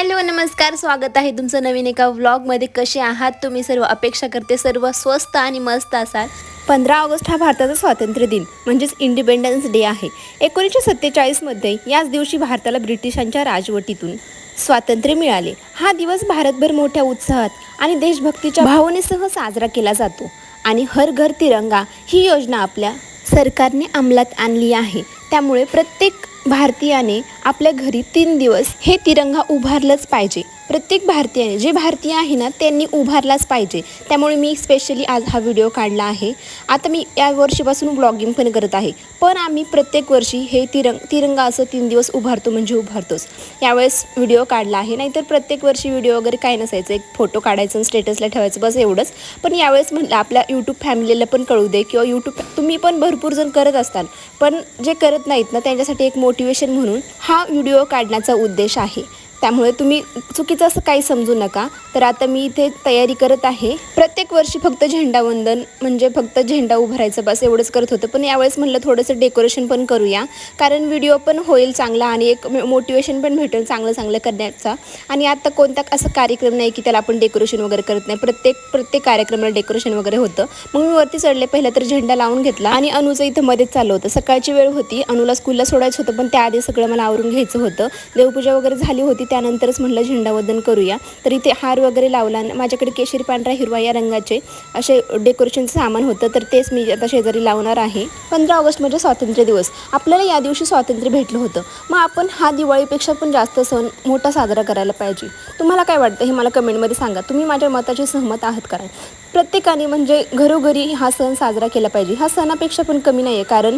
Hello नमस्कार स्वागत आहे तुमचं नवीन एका व्लॉगमध्ये. कसे आहात तुम्ही? सर्व अपेक्षा करते सर्व स्वस्त आणि मस्त असाल. पंधरा ऑगस्ट हा भारताचा स्वातंत्र्य दिन म्हणजेच इंडिपेंडन्स डे आहे. एकोणीसशे सत्तेचाळीसमध्ये याच दिवशी भारताला ब्रिटिशांच्या राजवटीतून स्वातंत्र्य मिळाले. हा दिवस भारतभर मोठ्या उत्साहात आणि देशभक्तीच्या भावनेसह साजरा केला जातो. आणि हर घर तिरंगा ही योजना आपल्या सरकारने अंमलात आणली आहे. त्यामुळे प्रत्येक भारतीयाने आपल्या घरी तीन दिवस हे तिरंगा उभारलंच पाहिजे. प्रत्येक भारतीयाने जे भारतीय आहे ना त्यांनी उभारलाच पाहिजे. त्यामुळे मी स्पेशली आज हा व्हिडिओ काढला आहे. आता मी या वर्षीपासून ब्लॉगिंग पण करत आहे. पण आम्ही प्रत्येक वर्षी हे तिरंग तिरंगा असं तीन दिवस उभारतो म्हणजे उभारतोच. यावेळेस व्हिडिओ काढला आहे. नाहीतर प्रत्येक वर्षी व्हिडिओ वगैरे काय नसायचं. एक फोटो काढायचं आणि स्टेटसला ठेवायचं. बस एवढंच. पण यावेळेस म्हटलं आपल्या यूट्यूब फॅमिलीला पण कळू दे किंवा यूट्यूब तुम्ही पण भरपूर जण करत असताल. पण जे करत नाहीत ना त्यांच्यासाठी एक मोटिवेशन म्हणून हा व्हिडिओ काढण्याचा उद्देश आहे. त्यामुळे तुम्ही चुकीचं असं काही समजू नका. तर आता मी इथे तयारी करत आहे. प्रत्येक वर्षी फक्त झेंडावंदन म्हणजे फक्त झेंडा उभारायचं बस एवढंच करत होतं. पण यावेळेस म्हणलं थोडंसं डेकोरेशन पण करूया. कारण व्हिडिओ पण होईल चांगला आणि एक मोटिवेशन पण भेटेल चांगलं चांगलं करण्याचा. आणि आता कोणता असा कार्यक्रम नाही की त्याला आपण डेकोरेशन वगैरे करत नाही. प्रत्येक प्रत्येक कार्यक्रमाला डेकोरेशन वगैरे होतं. मग मी वरती चढले पहिला तर झेंडा लावून घेतला आणि अनुचं इथं मध्येच चाललं होतं. सकाळची वेळ होती. अनुला स्कूलला सोडायचं होतं पण त्याआधी सगळं मला आवरून घ्यायचं होतं. देवपूजा वगैरे झाली होती त्यानंतरच म्हटलं झेंडावंदन करूया. तर इथे हार वगैरे लावला माझ्याकडे केशरी पांढरा हिरवा या रंगाचे असे डेकोरेशनचं सामान होतं. तर तेच मी आता शेजारी लावणार आहे. पंधरा ऑगस्ट म्हणजे स्वातंत्र्य दिवस. आपल्याला या दिवशी स्वातंत्र्य भेटलं होतं. मग आपण हा दिवाळीपेक्षा पण जास्त सण मोठा साजरा करायला पाहिजे. तुम्हाला काय वाटतं हे मला कमेंटमध्ये सांगा. तुम्ही माझ्या मताशी सहमत आहात कारण प्रत्येकाने म्हणजे घरोघरी हा सण साजरा केला पाहिजे. हा सणापेक्षा पण कमी नाही आहे कारण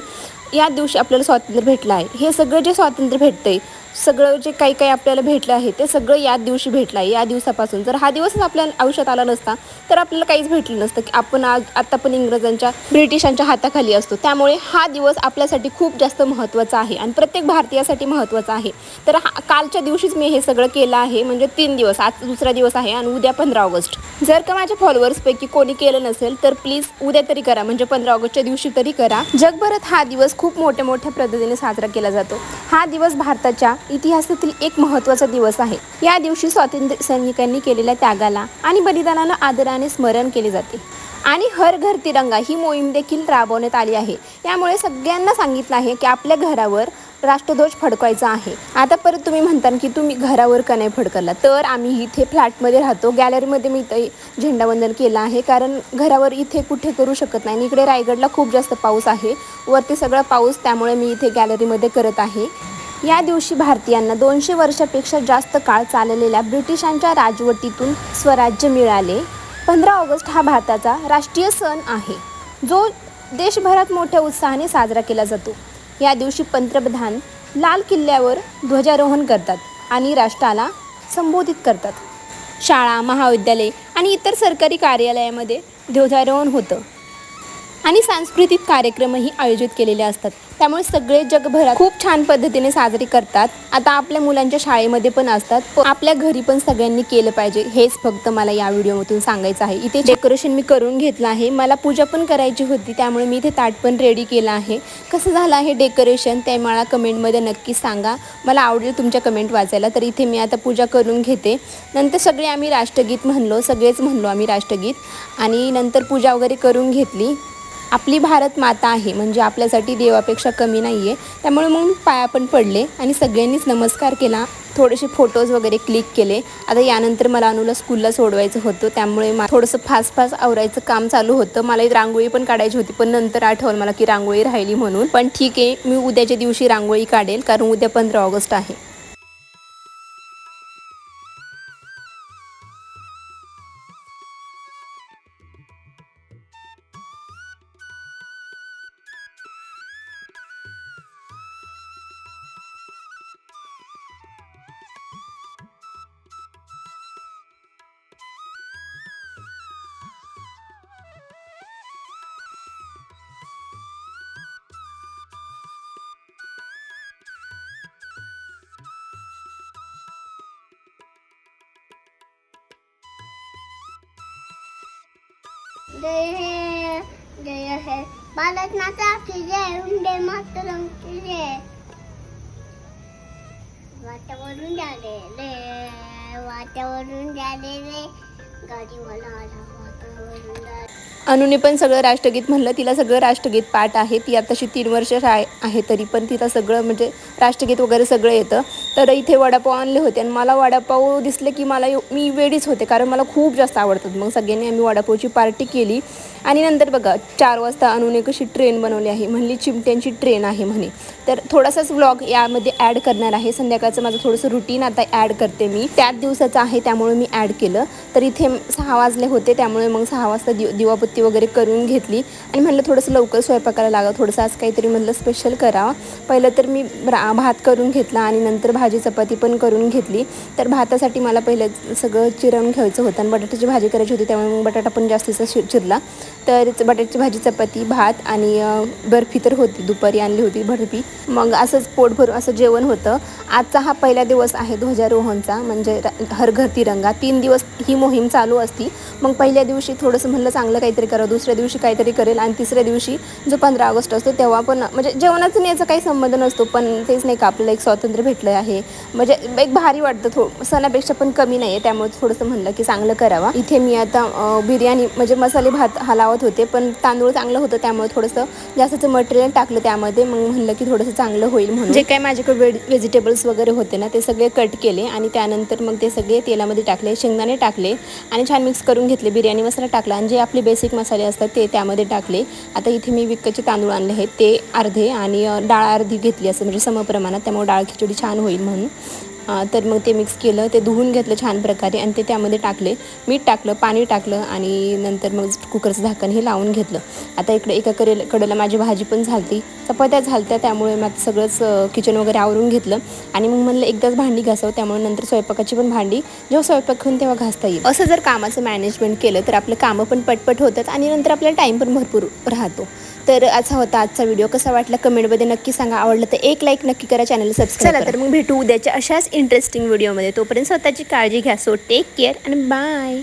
या दिवशी आपल्याला स्वातंत्र्य भेटलं आहे. हे सगळं जे स्वातंत्र्य भेटतं आहे सगळं जे काही काही आपल्याला भेटलं आहे ते सगळं या दिवशी भेटलं आहे. या दिवसापासून जर हा दिवसच आपल्या आयुष्यात आला नसता तर आपल्याला काहीच भेटलं नसतं. की आपण आज आत्ता पण इंग्रजांच्या ब्रिटिशांच्या हाताखाली असतो. त्यामुळे हा दिवस आपल्यासाठी खूप जास्त महत्त्वाचा आहे आणि प्रत्येक भारतीयासाठी महत्त्वाचा आहे. तर हा कालच्या दिवशीच मी हे सगळं केलं आहे. म्हणजे तीन दिवस आज दुसरा दिवस आहे आणि उद्या पंधरा ऑगस्ट. जर का माझ्या फॉलोअर्सपैकी कोणी केलं नसेल तर प्लीज उद्या तरी करा. म्हणजे पंधरा ऑगस्टच्या दिवशी तरी करा. जगभरात हा दिवस खूप मोठ्या मोठ्या पद्धतीने साजरा केला जातो. हा दिवस भारताच्या इतिहासातील एक महत्त्वाचा दिवस आहे. या दिवशी स्वातंत्र्य सैनिकांनी केलेल्या त्यागाला आणि बलिदानाला आदराने स्मरण केले जाते. आणि हर घर तिरंगा ही मोहीम देखील राबवण्यात आली आहे. यामुळे सगळ्यांना सांगितलं आहे की आपल्या घरावर राष्ट्रध्वज फडकवायचा आहे. आता परत तुम्ही म्हणता की तुम्ही घरावर का नाही फडकवला तर आम्ही इथे फ्लॅटमध्ये राहतो. गॅलरीमध्ये मी इथे झेंडावंदन केलं आहे. कारण घरावर इथे कुठे करू शकत नाही. इकडे रायगडला खूप जास्त पाऊस आहे. वरती सगळा पाऊस त्यामुळे मी इथे गॅलरीमध्ये करत आहे. या दिवशी भारतीयांना दोनशे वर्षापेक्षा जास्त काळ चाललेल्या ब्रिटिशांच्या राजवटीतून स्वराज्य मिळाले. पंधरा ऑगस्ट हा भारताचा राष्ट्रीय सण आहे. जो देशभरात मोठ्या उत्साहाने साजरा केला जातो. या दिवशी पंतप्रधान लाल किल्ल्यावर ध्वजारोहण करतात आणि राष्ट्राला संबोधित करतात. शाळा महाविद्यालय आणि इतर सरकारी कार्यालयामध्ये ध्वजारोहण होतं. आणि सांस्कृतिक कार्यक्रमही आयोजित केलेले असतात. त्यामुळे सगळे जगभरात खूप छान पद्धतीने साजरे करतात. आता आपल्या मुलांच्या शाळेमध्ये पण असतात. आपल्या घरी पण सगळ्यांनी केलं पाहिजे. हेच फक्त मला या व्हिडिओमधून सांगायचं आहे. इथे डेकोरेशन मी करून घेतलं आहे. मला पूजा पण करायची होती. त्यामुळे मी इथे ताट पण रेडी केलं आहे. कसं झालं आहे डेकोरेशन? ते मला कमेंटमध्ये नक्की सांगा. मला आवडेल तुमच्या कमेंट वाचायला. तर इथे मी आता पूजा करून घेते. नंतर सगळे आम्ही राष्ट्रगीत म्हणलो. सगळेच म्हणलो आम्ही राष्ट्रगीत. आणि नंतर पूजा वगैरे करून घेतली. आपली भारत माता आहे म्हणजे आपल्यासाठी देवापेक्षा कमी नाही आहे त्यामुळे मग पाया पण पडले आणि सगळ्यांनीच नमस्कार केला. थोडेसे फोटोज वगैरे क्लिक केले. आता यानंतर मला अनुला स्कूलला सोडवायचं होतं. त्यामुळे मा थोडंसं फास्ट फास्ट आवरायचं काम चालू होतं. मला एक रांगोळी पण काढायची होती पण नंतर आठवलं मला की रांगोळी राहिली म्हणून. पण ठीक आहे मी उद्याच्या दिवशी रांगोळी काढेल कारण उद्या पंधरा ऑगस्ट आहे. जय हे जय हे भारत माता की जय वंदे मातरम की जय वातावरण झालेले आला वाट्यावरून झाले रे आला झाले अनुने पण सगळं राष्ट्रगीत म्हणलं. तिला सगळं राष्ट्रगीत पाठ आहे ती आताशी तीन वर्ष आहे आहे तरी पण तिला सगळं म्हणजे राष्ट्रगीत वगैरे सगळं येतं. तर इथे वडापाव आणले होते आणि मला वडापाव दिसले की मला मी वेळीच होते कारण मला खूप जास्त आवडतात. मग सगळ्यांनी आम्ही वडापावची पार्टी केली. आणि नंतर बघा चार वाजता अनुने कशी ट्रेन बनवली आहे. म्हणली चिमट्यांची ट्रेन आहे म्हणे. तर थोडासाच व्लॉग यामध्ये ॲड करणार आहे. संध्याकाळचं माझं थोडंसं रुटीन आता ॲड करते मी. त्याच दिवसाचं आहे त्यामुळे मी ॲड केलं. तर इथे सहा वाजले होते त्यामुळे मग सहा वाजता दिव दिवाबत्ती वगैरे करून घेतली. आणि म्हणलं थोडंसं लवकर स्वयंपाकाला लागा. थोडंसं आज काहीतरी म्हटलं स्पेशल करावं पहिलं तर मी भात करून घेतला आणि नंतर भाजी चपाती पण करून घेतली. तर भातासाठी मला पहिलं सगळं चिरवून घ्यायचं होतं आणि बटाट्याची भाजी करायची होती त्यामुळे मग बटाटा पण जास्तीचा शि चिरला. तर बटाट्याची भाजी चपाती भात आणि बर्फी तर होती दुपारी आणली होती बर्फी. मग असंच पोट भरून असं जेवण होतं. आजचा हा पहिला दिवस आहे ध्वजारोहणचा म्हणजे र- हर घर तिरंगा. तीन दिवस ही मोहीम चालू असती. मग पहिल्या दिवशी थोडंसं म्हणलं चांगलं काहीतरी करावं दुसऱ्या दिवशी काहीतरी करेल आणि तिसऱ्या दिवशी जो पंधरा ऑगस्ट असतो तेव्हा पण म्हणजे जेवणाचं याचा काही संबंध नसतो पण तेच नाही का आपल्याला एक स्वातंत्र्य भेटलं आहे. म्हणजे एक भारी वाटतं थो सणापेक्षा पण कमी नाही आहे त्यामुळे थोडंसं म्हणलं की चांगलं करावा. इथे मी आता बिर्याणी म्हणजे मसाले भात हा लावत होते पण तांदूळ चांगलं होतं त्यामुळे थोडंसं जास्तचं मटेरियल टाकलं त्यामध्ये. मग म्हणलं की थोडंसं चांगलं होईल म्हणून. जे काय माझ्याकडे वेज व्हेजिटेबल्स वगैरे होते ना ते सगळे कट केले आणि त्यानंतर मग ते सगळे तेलामध्ये टाकले शेंगदाणे टाकले आणि छान मिक्स करून घेतले. बिर्याणी मसाला टाकला आणि जे आपले बेसिक मसाले असतात ते त्यामध्ये टाकले. आता इथे मी विकतचे तांदूळ आणले आहेत ते अर्धे आणि डाळ अर्धी घेतली असं म्हणजे समप्रमाणात त्यामुळे डाळ खिचडी छान होईल. म्हणून अ, तर मग ते मिक्स केलं ते धुवून घेतलं छान प्रकारे आणि ते त्यामध्ये टाकले. मीठ टाकलं पाणी टाकलं आणि नंतर मग कुकरचं झाकण हे लावून घेतलं. आता इकडे एका कडेला कडेला माझी भाजी पण झालती. चपात्या झालत्या त्यामुळे मग सगळंच किचन वगैरे आवरून घेतलं. आणि मग म्हणलं एकदाच भांडी घासावं त्यामुळे नंतर स्वयंपाकाची पण भांडी जेव्हा स्वयंपाक होऊन तेव्हा घासता येईल. असं जर कामाचं मॅनेजमेंट केलं तर आपलं कामं पण पटपट होतात आणि नंतर आपल्याला टाईम पण भरपूर राहतो. तर असा होता आजचा व्हिडिओ कसा वाटला? कमेंटमध्ये नक्की सांगा. आवडलं तर एक लाईक नक्की करा. चॅनल सबस्क्राईब चला तर मग भेटू उद्याच्या अशाच इंटरेस्टिंग व्हिडिओमध्ये तोपर्यंत स्वतःची काळजी घ्या. सो टेक केअर आणि बाय